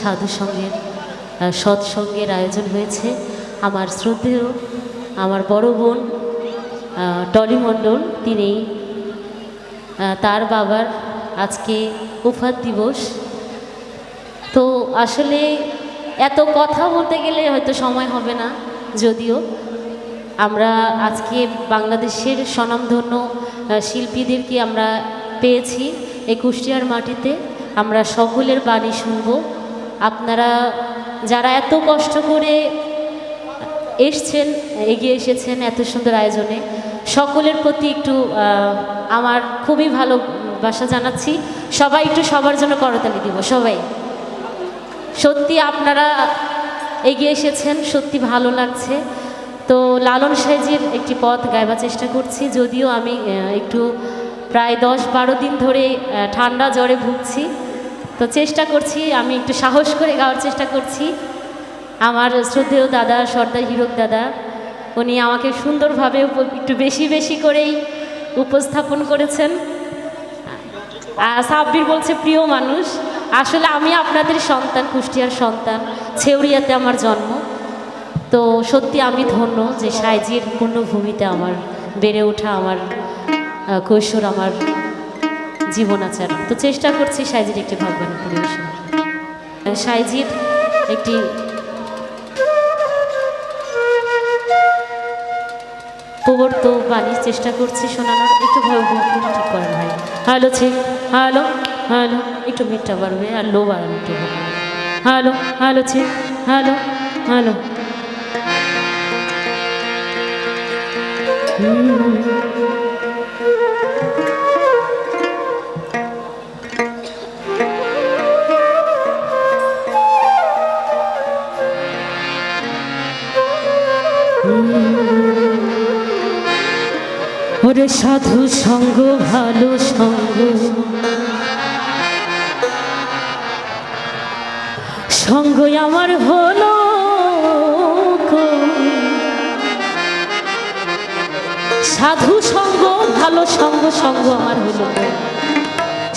সাধু সঙ্গের সৎসঙ্গের আয়োজন হয়েছে। আমার শ্রদ্ধেয়, আমার বড় বোন টলি মণ্ডল তিনি তার বাবার আজকে উফাত দিবস। তো আসলে এত কথা বলতে গেলে হয়তো সময় হবে না, যদিও আমরা আজকে বাংলাদেশের স্বনামধন্য শিল্পীদেরকে আমরা পেয়েছি এই কুষ্টিয়ার মাটিতে। আমরা সকলের বাণী শুনব। আপনারা যারা এত কষ্ট করে এসছেন, এগিয়ে এসেছেন এত সুন্দর আয়োজনে, সকলের প্রতি একটু আমার খুবই ভালোবাসা জানাচ্ছি। সবাই একটু সবার জন্য করতালি দিব, সবাই। সত্যি আপনারা এগিয়ে এসেছেন, সত্যি ভালো লাগছে। তো লালন সাইজের একটি পথ গাইবার চেষ্টা করছি, যদিও আমি একটু প্রায় দশ বারো দিন ধরে ঠান্ডা জ্বরে ভুগছি। তো চেষ্টা করছি, আমি একটু সাহস করে গাওয়ার চেষ্টা করছি। আমার শ্রদ্ধেয় দাদা, সর্দার হিরক দাদা, উনি আমাকে সুন্দরভাবে একটু বেশি বেশি করেই উপস্থাপন করেছেন। সাব্বির বলছে, প্রিয় মানুষ, আসলে আমি আপনাদের সন্তান, কুষ্টিয়ার সন্তান ছেউরিয়াতে আমার জন্ম। তো সত্যি আমি ধন্য যে সাইজির পূর্ণভূমিতে আমার বেড়ে ওঠা আমার কৈশোর আমার জীবনাচার তো চেষ্টা করছি সাইজির একটি ভাগবানী পরিবেশন সাইজির একটি প্রবর্ত বাণীর চেষ্টা করছি শোনানোর। একটু ঠিক করেন ভাই হ্যালো ছে, হ্যালো হ্যালো, একটু মিটটা বাড়বে আর লো বাড়ানো একটু হ্যালো হ্যালো ছে, হ্যালো হ্যালো। ওরে সাধু সঙ্গ, ভালো সঙ্গ। সঙ্গ আমার হলো সাধু সঙ্গ, ভালো সঙ্গ সঙ্গ আমার হলো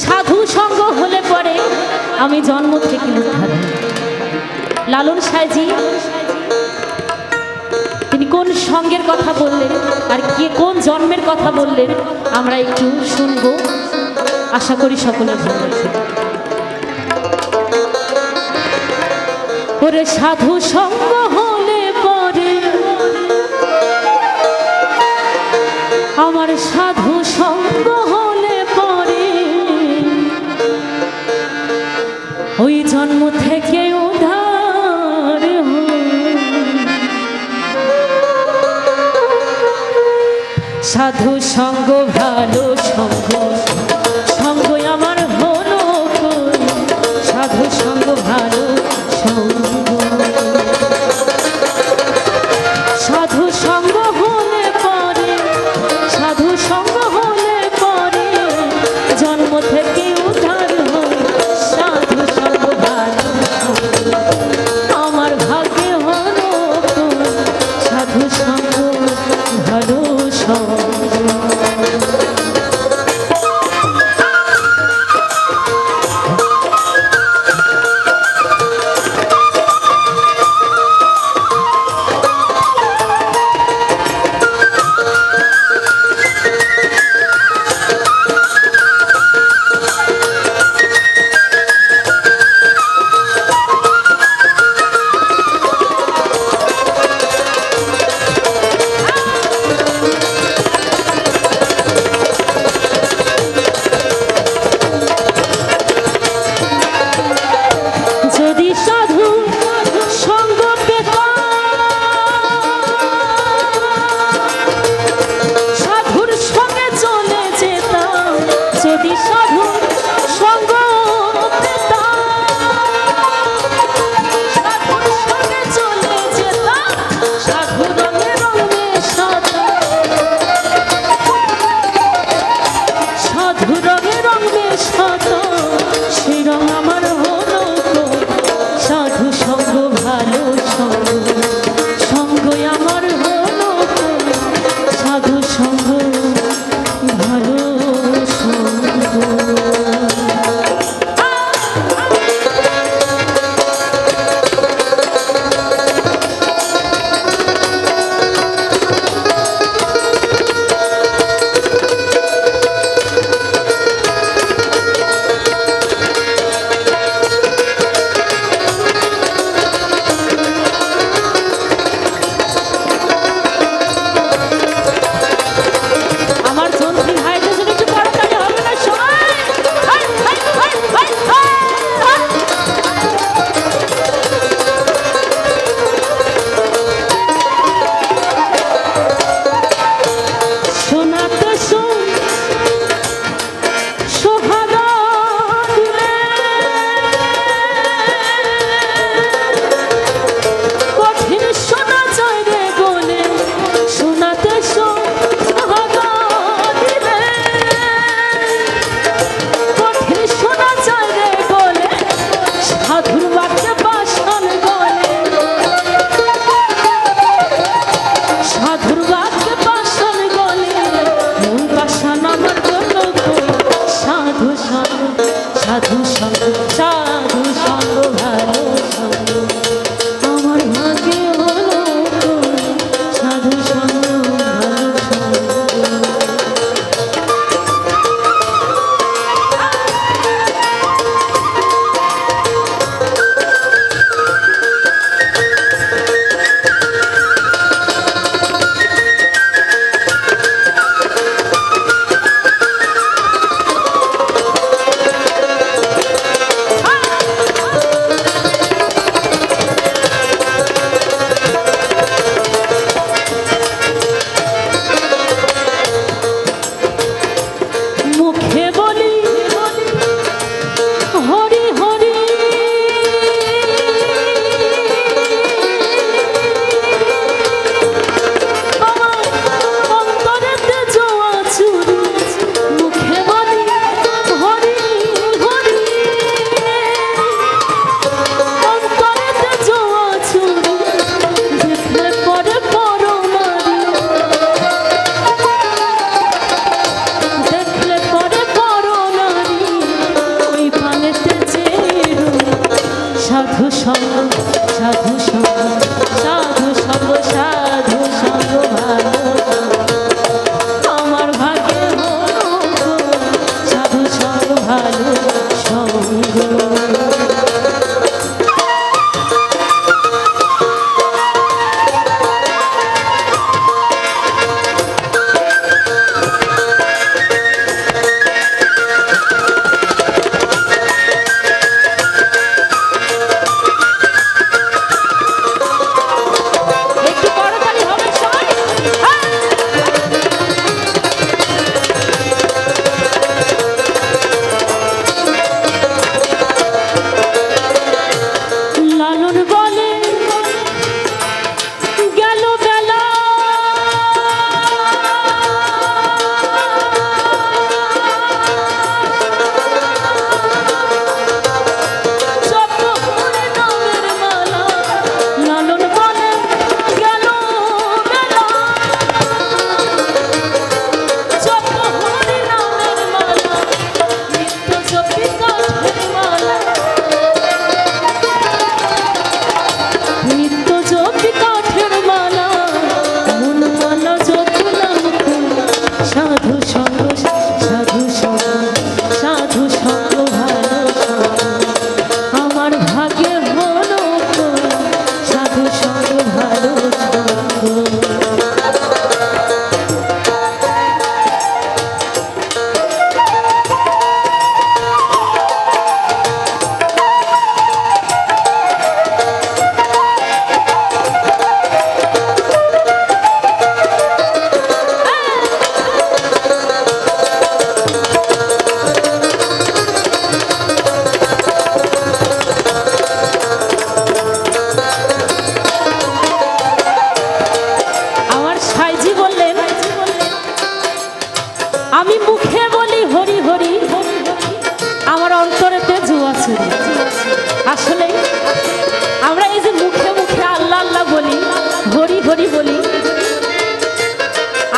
সাধু সঙ্গ হলে পরে আমি জন্ম থেকে উদ্ধার লালন সাইজি কোন সঙ্গের কথা বললেন? আর কে কোন জন্মের কথা বললেন? আমরা একটু শুনব। আশা করি সকলে ওরে সাধু সঙ্গ হলে পরে। আমার সাধু সাধু সঙ্গ ভালো সঙ্গ।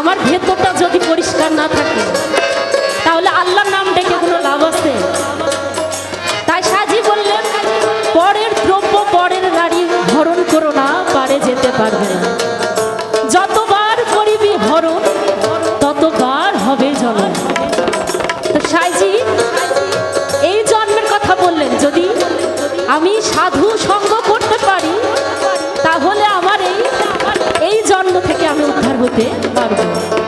আমার ভেতরটা যদি পরিষ্কার না থাকে, তাহলে আল্লাহর নাম ডেকে কোনো লাভ আছে? তাই সাজি বললেন, পরের দ্রব্য পরের গাড়ি হরণ করো না, পারে যেতে পারবে না। যতবার করিবি হরণ, ততবার হবে জনন তো সাইজি, এই জন্মের কথা বললেন, যদি আমি সাধু সঙ্গ roteiro, barulho.